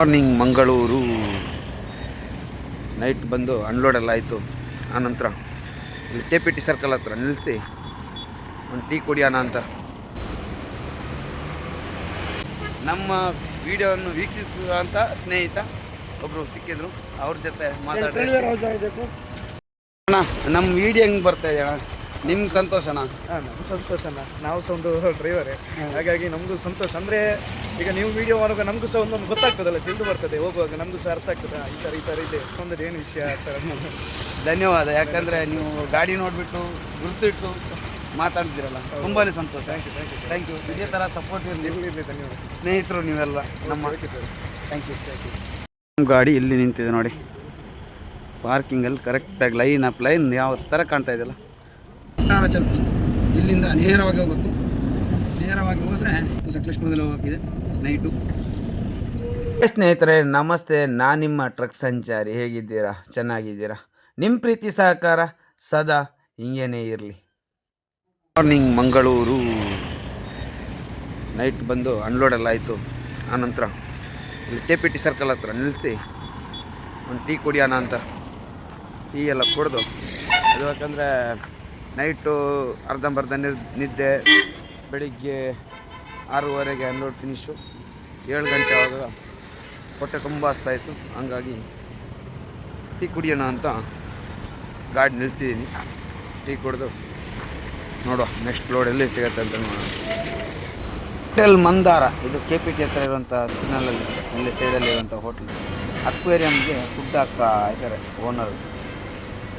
Morning Mangaluru. Night ಬಂದು unload ಎಲ್ಲ ಆಯಿತು. ಆನಂತರ ಇಲ್ಲಿ ಕೆ ಪಿ ಟಿ ಸರ್ಕಲ್ ಹತ್ರ ನಿಲ್ಲಿಸಿ ಒಂದು ಟೀ ಕುಡಿಯೋಣ ಅಂತ. ನಮ್ಮ ವಿಡಿಯೋವನ್ನು ವೀಕ್ಷಿಸುವಂಥ ಸ್ನೇಹಿತ ಒಬ್ಬರು ಸಿಕ್ಕಿದ್ರು. ಅವ್ರ ಜೊತೆ ಮಾತಾಡಿ ಅಣ್ಣ ನಮ್ಮ ವಿಡಿಯೋ ಹೆಂಗೆ ಬರ್ತಾ ಇದೆ ಅಣ್ಣ? ನಿಮ್ಗೆ ಸಂತೋಷನಾ? ಹಾಂ ನಮ್ಗೆ ಸಂತೋಷನ? ನಾವು ಸಹ ಒಂದು ಡ್ರೈವರೇ ಹಾಗಾಗಿ ನಮಗೂ ಸಂತೋಷ. ಅಂದರೆ ಈಗ ನೀವು ವಿಡಿಯೋ ಮಾಡುವಾಗ ನಮಗೂ ಸಹ ಒಂದೊಂದು ಗೊತ್ತಾಗ್ತದಲ್ಲ ತಿಳಿದು ಬರ್ತದೆ. ಹೋಗುವಾಗ ನಮಗೂ ಸಹ ಅರ್ಥ ಆಗ್ತದೆ ಈ ಥರ ಈ ಥರ ಇದೆ. ಒಂದು ಏನು ವಿಷಯ ಆ ಥರ ಧನ್ಯವಾದ. ಯಾಕಂದರೆ ನೀವು ಗಾಡಿ ನೋಡಿಬಿಟ್ಟು ಗುರುತಿಟ್ಟು ಮಾತಾಡ್ತಿರಲ್ಲ ತುಂಬಾ ಸಂತೋಷ. Thank you thank you thank you ಇದೇ ಥರ ಸಪೋರ್ಟ್ ಇರಲಿ. ಇರಲಿ ಧನ್ಯವಾದ. ಸ್ನೇಹಿತರು ನೀವೆಲ್ಲ ನಮ್ಮ okay sir thank you thank you ನಮ್ಮ ಗಾಡಿ ಇಲ್ಲಿ ನಿಂತಿದೆ ನೋಡಿ. ಪಾರ್ಕಿಂಗಲ್ಲಿ ಕರೆಕ್ಟಾಗಿ ಲೈನ್ ಅಪ್ ಲೈನ್ ಯಾವ ಥರ ಕಾಣ್ತಾ ಇದೆಯಲ್ಲ? ಚೌಕಿ ಇಲ್ಲಿಂದ ನೇರವಾಗಿ ಹೋಗಬೇಕು. ನೇರವಾಗಿ ಹೋದರೆ ಸಕಲೇಶ್ಪುರದಲ್ಲಿ ಹೋಗಿದೆ ನೈಟು ಸ್ನೇಹಿತರೆ ನಮಸ್ತೆ. ನಾನು ನಿಮ್ಮ ಟ್ರಕ್ ಸಂಚಾರಿ. ಹೇಗಿದ್ದೀರಾ? ಚೆನ್ನಾಗಿದ್ದೀರಾ? ನಿಮ್ಮ ಪ್ರೀತಿ ಸಹಕಾರ ಸದಾ ಹಿಂಗೇನೇ ಇರಲಿ. ಮಾರ್ನಿಂಗ್ ಮಂಗಳೂರು. ನೈಟ್ ಬಂದು ಅನ್ಲೋಡ್ ಎಲ್ಲ ಆಯಿತು. ಆನಂತರ ಇಲ್ಲಿ ಕೆ ಪಿ ಟಿ ಸರ್ಕಲ್ ಹತ್ರ ನಿಲ್ಲಿಸಿ ಒಂದು ಟೀ ಕುಡಿಯೋಣ ಅಂತ. ಟೀ ಎಲ್ಲ ಕುಡಿದು. ಅದು ಯಾಕಂದರೆ ನೈಟು ಅರ್ಧಂಬರ್ಧ ನಿದ್ದೆ, ಬೆಳಿಗ್ಗೆ ಆರೂವರೆಗೆ ಅನ್ಲೋಡ್ ಫಿನಿಶು. ಏಳು ಗಂಟೆ ಆವಾಗ ಹೊಟ್ಟೆ ತುಂಬ ಹಸ್ತಾಯಿತ್ತು ಹಂಗಾಗಿ ಟೀ ಕುಡಿಯೋಣ ಅಂತ ಗಾಡಿ ನಿಲ್ಲಿಸಿದ್ದೀನಿ ಟೀ ಕುಡಿದು ನೋಡುವ ನೆಕ್ಸ್ಟ್ ಲೋಡ್ ಎಲ್ಲಿ ಸಿಗತ್ತೆ ಅಂತ ನೋಡೋಣ. ಹೋಟೆಲ್ ಮಂದಾರ, ಇದು ಕೆ ಪಿ ಟಿ ಹತ್ರ ಇರುವಂಥ ಸಿಗ್ನಲಲ್ಲಿ ಇಲ್ಲಿ ಸೈಡಲ್ಲಿ ಇರುವಂಥ ಹೋಟ್ಲ್. ಅಕ್ವೇರಿಯಮ್ಗೆ ಫುಡ್ ಹಾಕ್ತಾ ಇದ್ದಾರೆ ಓನರ್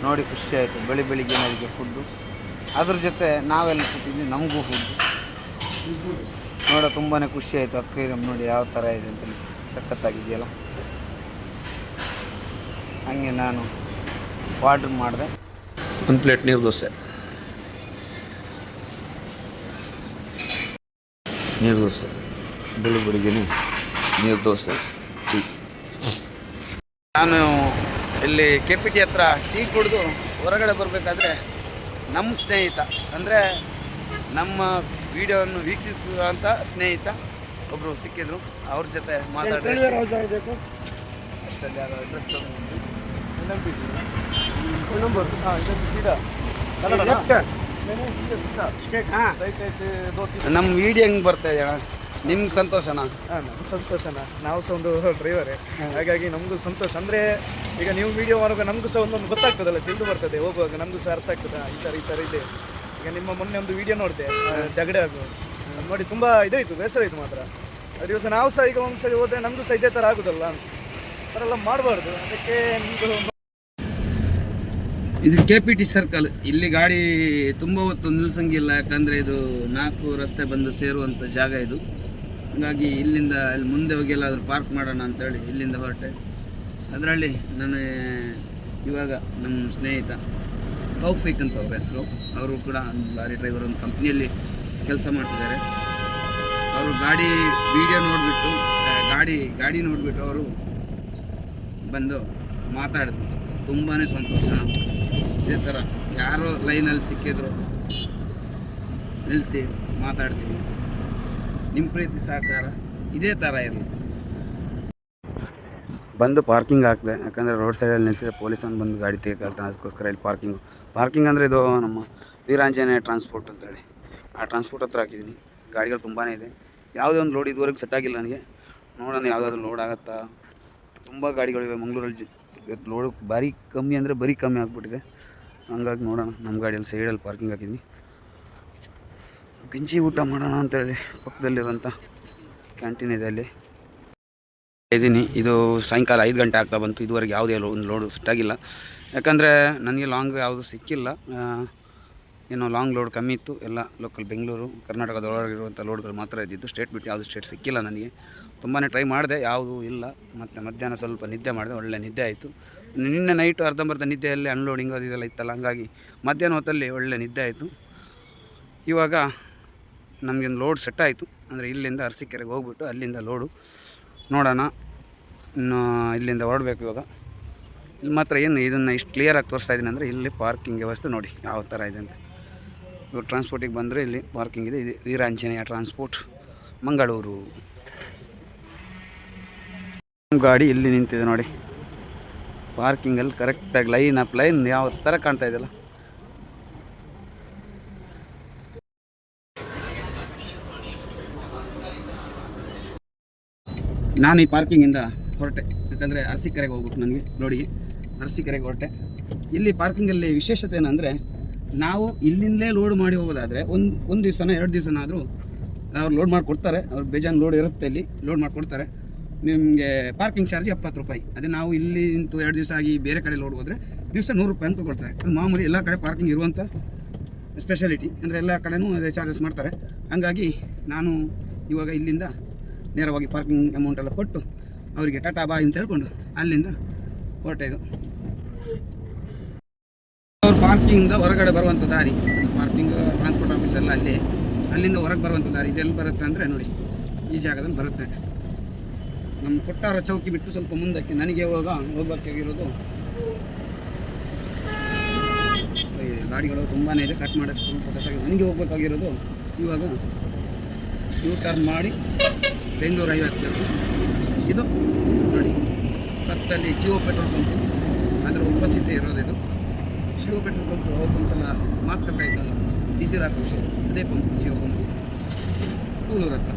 ನೋಡಿ ಖುಷಿ ಆಯಿತು. ಬೆಳಿ ಬೆಳಿಗ್ಗೆ ನಮಗೆ ಫುಡ್ಡು ಅದ್ರ ಜೊತೆ ನಾವೆಲ್ಲ ಕೂತಿದ್ವಿ ನಮಗೂ ಫುಡ್ ನೋಡ ತುಂಬಾ ಖುಷಿ ಆಯಿತು. ಅಕ್ವೇರಿಯಂ ನೋಡಿ ಯಾವ ಥರ ಇದೆ ಅಂತೇಳಿ. ಸಖತ್ತಾಗಿದೆಯಲ್ಲ? ಹಂಗೆ ನಾನು ಆರ್ಡ್ರ್ ಮಾಡಿದೆ. ಒಂದು ಪ್ಲೇಟ್ ನೀರು ದೋಸೆ. ನೀರು ದೋಸೆ. ಬೆಳಿ ಬೆಳಿಗ್ಗೆನೆ ನೀರು ದೋಸೆ. ಟೀ ನಾನು ಇಲ್ಲಿ ಕೆ ಪಿ ಟಿ ಹತ್ರ ಟೀ ಕುಡಿದು ಹೊರಗಡೆ ಬರಬೇಕಾದ್ರೆ ನಮ್ಮ ಸ್ನೇಹಿತ. ಅಂದರೆ ನಮ್ಮ ವಿಡಿಯೋವನ್ನು ವೀಕ್ಷಿಸುವಂಥ ಸ್ನೇಹಿತ ಒಬ್ಬರು ಸಿಕ್ಕಿದ್ರು. ಅವ್ರ ಜೊತೆ ಮಾತಾಡಿದ್ರೆ ಬೇಕು ಅಷ್ಟಲ್ಲಿ ಯಾರೋ ಅಡ್ರೆಸ್ ನಂಬರ್ ಹಾಂ ಇದಕ್ಕೆ ಸೀದಾ. ಲೆಫ್ಟ್. ನಮ್ಮ ವಿಡಿಯೋ ಹೆಂಗೆ ಬರ್ತಾ ಇದೆ ಅಣ್ಣ ನಿಮ್ಗೆ ಸಂತೋಷನಾ? ಹಾಂ ನಮ್ಗೆ ಸಂತೋಷನ? ನಾವು ಸಹ ಒಂದು ಡ್ರೈವರೇ ಹಾಗಾಗಿ ನಮಗೂ ಸಂತೋಷ. ಅಂದರೆ ಈಗ ನೀವು ವಿಡಿಯೋ ಮಾಡುವಾಗ ನಮಗೂ ಸಹ ಒಂದೊಂದು ಗೊತ್ತಾಗ್ತದಲ್ಲ ತಿಳಿದು ಬರ್ತದೆ. ಹೋಗುವಾಗ ನಮಗೂ ಸಹ ಅರ್ಥ ಆಗ್ತದೆ. ಈ ಥರ ಈ ಥರ ಇದೆ. ಈಗ ನಿಮ್ಮ ಮೊನ್ನೆ ಒಂದು ವಿಡಿಯೋ ನೋಡಿದೆ ಜಗಡೆ ಆಗೋದು. ಆಗು ಅದ್ ನೋಡಿ ತುಂಬ ಇದಾಯಿತು ಬೇಸರ ಆಯಿತು ಮಾತ್ರ. ಆ ದಿವಸ ನಾವು ಸಹ ಈಗ ಒಂದ್ಸರಿ ಹೋದರೆ ನಮಗೂ ಸಹ ಇದೇ ಥರ ಆಗೋದಲ್ಲ ಅಂತ. ಆ ಥರ ಎಲ್ಲ ಮಾಡಬಾರ್ದು. ಅದಕ್ಕೆ ನಿಮ್ಮದು ಇದು ಕೆ ಪಿ ಟಿ ಸರ್ಕಲ್ ಇಲ್ಲಿ ಗಾಡಿ ತುಂಬ ಹೊತ್ತು ನಿಲ್ಸಂಗಿಲ್ಲ. ಯಾಕಂದರೆ ಇದು ನಾಲ್ಕು ರಸ್ತೆ ಬಂದು ಸೇರುವಂಥ ಜಾಗ ಇದು. ಹಾಗಾಗಿ ಇಲ್ಲಿಂದ ಅಲ್ಲಿ ಮುಂದೆ ಹೋಗಿ ಎಲ್ಲಾದರೂ ಪಾರ್ಕ್ ಮಾಡೋಣ ಅಂತೇಳಿ ಇಲ್ಲಿಂದ ಹೊರಟೆ. ಅದರಲ್ಲಿ ನಾನು ಇವಾಗ ನಮ್ಮ ಸ್ನೇಹಿತ ತೌಫಿಕ್ ಅಂತ ಅವ್ರ ಹೆಸರು. ಅವರು ಕೂಡ ಲಾರಿ ಡ್ರೈವರ್ ಒಂದು ಕಂಪ್ನಿಯಲ್ಲಿ ಕೆಲಸ ಮಾಡ್ತಿದ್ದಾರೆ. ಅವರು ಗಾಡಿ ವಿಡಿಯೋ ನೋಡಿಬಿಟ್ಟು ಗಾಡಿ ಗಾಡಿ ನೋಡಿಬಿಟ್ಟು ಅವರು ಬಂದು ಮಾತಾಡಿದ್ರು. ತುಂಬಾ ಸಂತೋಷ. ಇದೇ ಥರ ಯಾರೋ ಲೈನಲ್ಲಿ ಸಿಕ್ಕಿದ್ರು. ನಿಲ್ಲಿಸಿ ಮಾತಾಡ್ತೀವಿ. ನಿಮ್ಮ ಪ್ರೀತಿ ಸಹಕಾರ ಇದೇ ಥರ ಇರಲಿ. ಬಂದು ಪಾರ್ಕಿಂಗ್ ಹಾಕಿದೆ, ಯಾಕಂದರೆ ರೋಡ್ ಸೈಡಲ್ಲಿ ನಿಲ್ಸಿದ್ರೆ ಪೊಲೀಸ್ ಅವ್ನು ಬಂದು ಗಾಡಿ ತೆಗೆದುಕೊಳ್ತಾನೆ ಅದಕ್ಕೋಸ್ಕರ ಇಲ್ಲಿ ಪಾರ್ಕಿಂಗ್. ಪಾರ್ಕಿಂಗ್ ಅಂದರೆ ಇದು ನಮ್ಮ ವೀರಾಂಜನೇಯ ಟ್ರಾನ್ಸ್ಪೋರ್ಟ್ ಅಂತೇಳಿ ಆ ಟ್ರಾನ್ಸ್ಪೋರ್ಟ್ ಹತ್ರ ಹಾಕಿದ್ದೀನಿ ಗಾಡಿಗಳು ತುಂಬಾ ಇದೆ. ಯಾವುದೇ ಒಂದು ಲೋಡ್ ಇದುವರೆಗೂ ಸೆಟ್ ಆಗಿಲ್ಲ ನನಗೆ. ನೋಡೋಣ ಯಾವುದಾದ್ರು ಲೋಡ್ ಆಗುತ್ತಾ. ತುಂಬ ಗಾಡಿಗಳಿವೆ ಮಂಗಳೂರಲ್ಲಿ ಲೋಡ್ ಭಾರಿ ಕಮ್ಮಿ ಅಂದರೆ ಬರೀ ಕಮ್ಮಿ ಆಗಿಬಿಟ್ಟಿದೆ. ಹಂಗಾಗಿ ನೋಡೋಣ ನಮ್ಮ ಗಾಡಿಯಲ್ಲಿ ಸೈಡಲ್ಲಿ ಪಾರ್ಕಿಂಗ್ ಹಾಕಿದ್ವಿ ಗಂಜಿ ಊಟ ಮಾಡೋಣ ಅಂತೇಳಿ ಪಕ್ಕದಲ್ಲಿರುವಂಥ ಕ್ಯಾಂಟೀನ್ ಇದೆ ಅಲ್ಲಿ. ಇದ್ದೀನಿ ಇದು ಸಾಯಂಕಾಲ ಐದು ಗಂಟೆ ಆಗ್ತಾ ಬಂತು. ಇದುವರೆಗೆ ಯಾವುದೇ ಒಂದು ಲೋಡು ಸೆಟ್ಟಾಗಿಲ್ಲ ಯಾಕಂದರೆ ನನಗೆ ಲಾಂಗ್ ಯಾವುದು ಸಿಕ್ಕಿಲ್ಲ. ಏನೋ ಲಾಂಗ್ ಲೋಡ್ ಕಮ್ಮಿ ಇತ್ತು. ಎಲ್ಲ ಲೋಕಲ್ ಬೆಂಗಳೂರು ಕರ್ನಾಟಕದೊಳಗಿರುವಂಥ ಲೋಡ್ಗಳು ಮಾತ್ರ ಇದ್ದಿದ್ದು. ಸ್ಟೇಟ್ ಬಿಟ್ಟು ಯಾವುದು ಸ್ಟೇಟ್ ಸಿಕ್ಕಿಲ್ಲ ನನಗೆ. ತುಂಬಾ ಟ್ರೈ ಮಾಡಿದೆ. ಯಾವುದೂ ಇಲ್ಲ. ಮತ್ತು ಮಧ್ಯಾಹ್ನ ಸ್ವಲ್ಪ ನಿದ್ದೆ ಮಾಡಿದೆ. ಒಳ್ಳೆ ನಿದ್ದೆ ಆಯಿತು. ನಿನ್ನೆ ನೈಟು ಅರ್ಧಂಬರ್ಧ ನಿದ್ದೆಯಲ್ಲಿ ಅನ್ಲೋಡಿಂಗ್ ಅದು ಇದೆಲ್ಲ ಇತ್ತಲ್ಲ. ಹಂಗಾಗಿ ಮಧ್ಯಾಹ್ನ ಹೊತ್ತಲ್ಲಿ ಒಳ್ಳೆ ನಿದ್ದೆ ಆಯಿತು. ಇವಾಗ ನಮಗೊಂದು ಲೋಡ್ ಸೆಟ್ ಆಯಿತು. ಅಂದರೆ ಇಲ್ಲಿಂದ ಅರಸಿಕೆರೆಗೆ ಹೋಗ್ಬಿಟ್ಟು ಅಲ್ಲಿಂದ ಲೋಡು ನೋಡೋಣ. ಇನ್ನು ಇಲ್ಲಿಂದ ಹೊರಡಬೇಕು ಇವಾಗ. ಇಲ್ಲಿ ಮಾತ್ರ ಏನು ಇದನ್ನು ಇಷ್ಟು ಕ್ಲಿಯರಾಗಿ ತೋರಿಸ್ತಾ ಇದ್ದೀನಿ ಅಂದರೆ ಇಲ್ಲಿ ಪಾರ್ಕಿಂಗ್ ವ್ಯವಸ್ಥೆ ನೋಡಿ ಯಾವ ಥರ ಇದೆ ಅಂತ. ಇವಾಗ ಟ್ರಾನ್ಸ್ಪೋರ್ಟಿಗೆ ಬಂದರೆ ಇಲ್ಲಿ ಪಾರ್ಕಿಂಗ್ ಇದೆ. ಇದು ವೀರಾಂಜನೇಯ ಟ್ರಾನ್ಸ್ಪೋರ್ಟ್ ಮಂಗಳೂರು. ಗಾಡಿ ಇಲ್ಲಿ ನಿಂತಿದೆ ನೋಡಿ. ಪಾರ್ಕಿಂಗಲ್ಲಿ ಕರೆಕ್ಟಾಗಿ ಲೈನ್ ಅಪ್ ಲೈನ್ ಯಾವ ಥರ ಕಾಣ್ತಾ ಇದೆಯಲ್ಲ. ನಾನು ಈ ಪಾರ್ಕಿಂಗಿಂದ ಹೊರಟೆ. ಯಾಕಂದರೆ ಅರಸೀಕೆರೆಗೆ ಹೋಗ್ಬೇಕು ನನಗೆ, ರೋಡಿಗೆ. ಅರಸೀಕೆರೆಗೆ ಹೊರಟೆ. ಇಲ್ಲಿ ಪಾರ್ಕಿಂಗಲ್ಲಿ ವಿಶೇಷತೆ ಏನಂದರೆ, ನಾವು ಇಲ್ಲಿಂದಲೇ ಲೋಡ್ ಮಾಡಿ ಹೋಗೋದಾದರೆ, ಒಂದು ಒಂದು ದಿವಸನ ಎರಡು ದಿವಸನಾದರೂ ಅವ್ರು ಲೋಡ್ ಮಾಡಿ ಕೊಡ್ತಾರೆ ಅವ್ರು ಬೇಜಾನ್ ಲೋಡ್ ಇರುತ್ತೆ ಇಲ್ಲಿ ಲೋಡ್ ಮಾಡಿಕೊಡ್ತಾರೆ. ನಿಮಗೆ ಪಾರ್ಕಿಂಗ್ ಚಾರ್ಜ್ ಎಪ್ಪತ್ತು ರೂಪಾಯಿ. ಅದೇ ನಾವು ಇಲ್ಲಿ ನಿಂತು ಎರಡು ದಿವಸ ಆಗಿ ಬೇರೆ ಕಡೆ ಲೋಡ್ ಹೋದರೆ ದಿವಸ ನೂರು ರೂಪಾಯಿ ಅಂತ ಕೊಡ್ತಾರೆ ಅದು ಮಾಮೂಲಿ ಎಲ್ಲ ಕಡೆ ಪಾರ್ಕಿಂಗ್ ಇರುವಂಥ ಸ್ಪೆಷಾಲಿಟಿ ಅಂದರೆ ಎಲ್ಲ ಕಡೆನೂ ಅದೇ ಚಾರ್ಜಸ್ ಮಾಡ್ತಾರೆ. ಹಾಗಾಗಿ ನಾನು ಇವಾಗ ಇಲ್ಲಿಂದ ನೇರವಾಗಿ ಪಾರ್ಕಿಂಗ್ ಅಮೌಂಟ್ ಎಲ್ಲ ಕೊಟ್ಟು ಅವರಿಗೆ ಟಾಟಾ ಬಾಯ್ ಅಂತ ಹೇಳ್ಕೊಂಡು ಅಲ್ಲಿಂದ ಹೊರಟೆ ಇದು ಅವ್ರ ಪಾರ್ಕಿಂಗ್ದ ಹೊರಗಡೆ ಬರುವಂಥ ದಾರಿ, ಪಾರ್ಕಿಂಗ್ ಟ್ರಾನ್ಸ್ಪೋರ್ಟ್ ಆಫೀಸ್ ಎಲ್ಲ ಅಲ್ಲಿ, ಅಲ್ಲಿಂದ ಹೊರಗೆ ಬರುವಂಥ ದಾರಿ, ಇದೆಲ್ಲಿ ಬರುತ್ತೆ ಅಂದರೆ ನೋಡಿ, ಈ ಜಾಗದಲ್ಲಿ ಬರುತ್ತೆ. ನಮ್ಮ ಕೊಟ್ಟಾರ ಚೌಕಿ ಬಿಟ್ಟು ಸ್ವಲ್ಪ ಮುಂದಕ್ಕೆ ನನಗೆ ಇವಾಗ ಹೋಗ್ಬೇಕಾಗಿರೋದು ಗಾಡಿಗಳು ತುಂಬಾ ಇದೆ ಕಟ್ ಮಾಡೋಕ್ಕೆ ಸ್ವಲ್ಪ ಕಷ್ಟ. ನನಗೆ ಹೋಗ್ಬೇಕಾಗಿರೋದು ಇವಾಗ ಯೂ ಟರ್ನ್ ಮಾಡಿ ಬೆಂಗಳೂರು ಐವತ್ತು ಇದು ನೋಡಿ, ಪಕ್ಕದಲ್ಲಿ ಜಿಯೋ ಪೆಟ್ರೋಲ್ ಪಂಪ್ ಅದರ ಉಪಸ್ಥಿತಿ ಇರೋದು ಇದು. ಜಿಯೋ ಪೆಟ್ರೋಲ್ ಪಂಪ್ ಅವತ್ತೊಂದ್ಸಲ ಮಾತಾಡ್ತಾ ಇದ್ದಲ್ಲ ಡೀಸೆಲ್ ಹಾಕೋ ವಿಷಯ. ಅದೇ ಪಂಪ್ ಜಿಯೋ ಪಂಪ್ ಕೂಲೂರು ಹತ್ರ.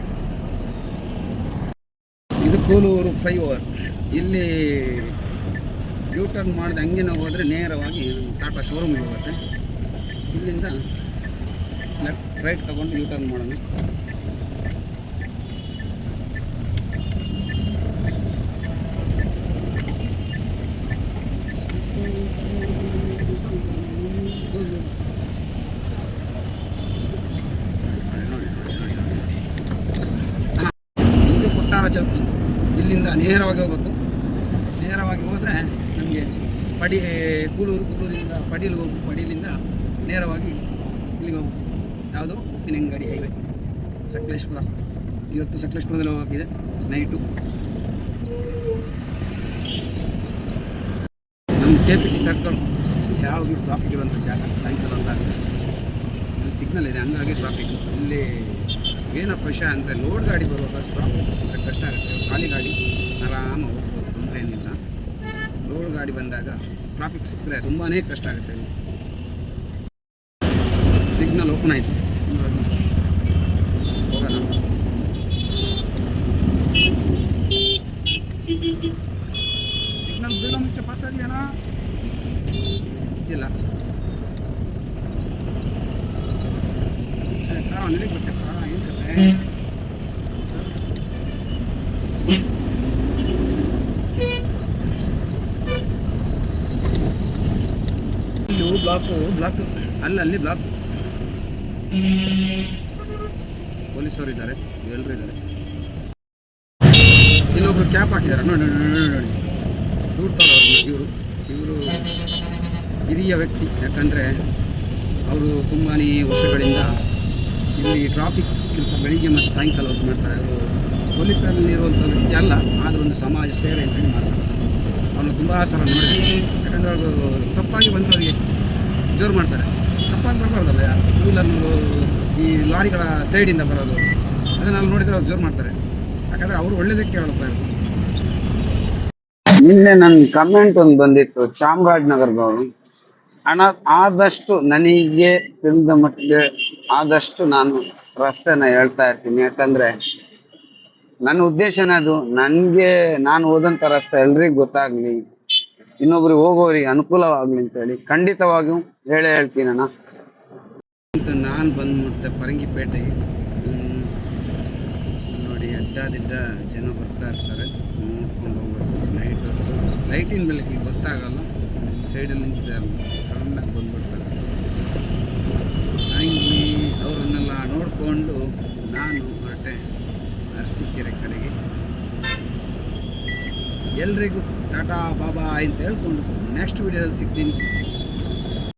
ಇದು ಕೂಲೂರು ಫ್ಲೈ ಓವರ್ ಇಲ್ಲಿ ಯೂಟರ್ನ್ ಮಾಡಿದ ಹಂಗೆ ನಾವು ಹೋದರೆ ನೇರವಾಗಿ ಟಾಟಾ ಶೋರೂಮಿಗೆ ಹೋಗುತ್ತೆ. ಇಲ್ಲಿಂದ ಲೆಫ್ಟ್ ರೈಟ್ ತಗೊಂಡು ಯೂಟರ್ನ್ ಮಾಡೋಣ. ಕೊಟ್ಟಾರ ಇಲ್ಲಿಂದ ನೇರವಾಗಿ ಹೋಗ್ಬೇಕು. ನೇರವಾಗಿ ಹೋದರೆ ನಮಗೆ ಪಡಿ ಕೂಳೂರು ಕೂಳೂರಿಂದ ಪಡೀಲಿ ಹೋಗು ಪಡೀಲಿಂದ ನೇರವಾಗಿ ಇಲ್ಲಿಗೆ ಹೋಗ್ಬೇಕು. ಯಾವುದು ಉಪ್ಪಿನಂಗಡಿ ಹೈವೇ. ಸಕಲೇಶ್ಪುರ. ಇವತ್ತು ಸಕಲೇಶ್ಪುರದಲ್ಲಿ ಹೋಗಿದೆ ನೈಟು. ನಮ್ಮ ಕೆ ಪಿ ಟಿ ಸರ್ಕಲ್ ಯಾವಾಗಲೂ ಟ್ರಾಫಿಕ್ ಇರುವಂಥ ಜಾಗ. ಸಾಯಂಕಾಲ ಅಂತ ಸಿಗ್ನಲ್ ಇದೆ. ಹಂಗಾಗಿ ಟ್ರಾಫಿಕ್ ಇಲ್ಲಿ ಏನಪ್ಪ ವಿಷಯ ಅಂದರೆ ಲೋಡ್ ಗಾಡಿ ಬರುವಾಗ ಟ್ರಾಫಿಕ್ ಅಂದರೆ ಕಷ್ಟ ಆಗುತ್ತೆ. ಖಾಲಿ ಗಾಡಿ ಆರಾಮ ಹೋಗ್ಬೋದು, ತೊಂದರೆ ಏನಿಲ್ಲ. ಲೋಡ್ ಗಾಡಿ ಬಂದಾಗ ಟ್ರಾಫಿಕ್ ಸಿಕ್ಕರೆ ತುಂಬಾ ಕಷ್ಟ ಆಗುತ್ತೆ. ಸಿಗ್ನಲ್ ಓಪನ್ ಆಯಿತು. ಹೋಗೋಣ. ಸಿಗ್ನಲ್ ಮುಂಚೆ ಇಲ್ಲ. ಅಲ್ಲಿ ಬಿಟ್ಟೆ ಬ್ಲಾಕು ಬ್ಲಾಕ್ ಅಲ್ಲಲ್ಲಿ ಬ್ಲಾಕ್ ಪೊಲೀಸರು ಇದ್ದಾರೆ ಎಲ್ಲರೂ ಇದ್ದಾರೆ. ಇಲ್ಲೊಬ್ರು ಕ್ಯಾಪ್ ಹಾಕಿದ್ದಾರೆ. ನೋಡಿ ನೋಡಿ ನೋಡಿ ನೋಡಿ ದೂಡ್ತಾರೆ ಇವರು. ಇವರು ಹಿರಿಯ ವ್ಯಕ್ತಿ. ಯಾಕಂದರೆ ಅವರು ತುಂಬಾ ವರ್ಷಗಳಿಂದ ಇಲ್ಲಿ ಟ್ರಾಫಿಕ್ ಕೆಲಸ ಬೆಳಿಗ್ಗೆ ಮತ್ತು ಸಾಯಂಕಾಲ ಹೊತ್ತು ಮಾಡ್ತಾರೆ ಪೊಲೀಸರಲ್ಲಿರುವಂಥ ವ್ಯಕ್ತಿ ಅಲ್ಲ, ಆದರೂ ಒಂದು ಸಮಾಜ ಸೇವೆ ಅಂತೇಳಿ ಮಾಡ್ತಾರೆ. ಅವನು ತುಂಬ ಸಲ ನೋಡಿದೆ. ಯಾಕಂದರೆ ಅವರು ತಪ್ಪಾಗಿ ಬಂದವರಿಗೆ ಜೋರು ಮಾಡ್ತಾರೆ. ತಪ್ಪಾಗಿ ಬರಬಾರ್ದಲ್ಲ ವೀಲರ್ನವರು ಈ ಲಾರಿಗಳ ಸೈಡಿಂದ ಬರೋದು ಅದನ್ನ ನೋಡಿದರೆ ಅವ್ರು ಜೋರು ಮಾಡ್ತಾರೆ. ಯಾಕಂದರೆ ಅವರು ಒಳ್ಳೆಯದಕ್ಕೆ ಹೇಳ್ತಾ ಇರ್ತಾರೆ ನಿನ್ನೆ ನನ್ನ ಕಮೆಂಟ್ ಒಂದು ಬಂದಿತ್ತು, ಚಾಮರಾಜನಗರದವರು. ಹಣ ಆದಷ್ಟು ನನಗೆ ತಿಳಿದ ಮಟ್ಟಿಗೆ ಆದಷ್ಟು ನಾನು ರಸ್ತೆನ ಹೇಳ್ತಾ ಇರ್ತೀನಿ. ಯಾಕಂದ್ರೆ ನನ್ನ ಉದ್ದೇಶನೇ ಅದು. ನನಗೆ ನಾನು ಹೋದಂಥ ರಸ್ತೆ ಎಲ್ರಿಗೂ ಗೊತ್ತಾಗ್ಲಿ, ಇನ್ನೊಬ್ರಿಗೆ ಹೋಗೋರಿಗೆ ಅನುಕೂಲವಾಗ್ಲಿ ಅಂತೇಳಿ ಖಂಡಿತವಾಗಿಯೂ ಹೇಳೇ ಹೇಳ್ತೀನಿ ಅಣ್ಣ. ನಾನು ಬಂದ್ಬಿಟ್ಟೆ ಪರಂಗಿಪೇಟೆಗೆ. ನೋಡಿ ಅಡ್ಡಾದಿಡ್ಡ ಜನ ಬರ್ತಾ ಇರ್ತಾರೆ. ನೋಡ್ಕೊಂಡು ಹೋಗ್ಬೇಕು. ನೈಟ್ ಹೊತ್ತು. ಲೈಟಿನ ಬೆಳಕಿಗೆ ಗೊತ್ತಾಗಲ್ಲ. ಸೈಡಲ್ಲಿ ನಿಂತಿದ್ದಾರೆ. ಸಡನ್ನಾಗಿ ಬಂದ್ಬಿಡ್ತಾರೆ ಹಂಗೆ ಅವರನ್ನೆಲ್ಲ ನಾನು ಹೊರಟೆ ಅರಸೀಕೆರೆ ಕಡೆಗೆ. ಎಲ್ರಿಗೂ ಟಾಟಾ ಬಾಬಾ ಅಂತ ಹೇಳ್ಕೊಂಡು ನೆಕ್ಸ್ಟ್ ವಿಡಿಯೋದಲ್ಲಿ ಸಿಗ್ತೀನಿ.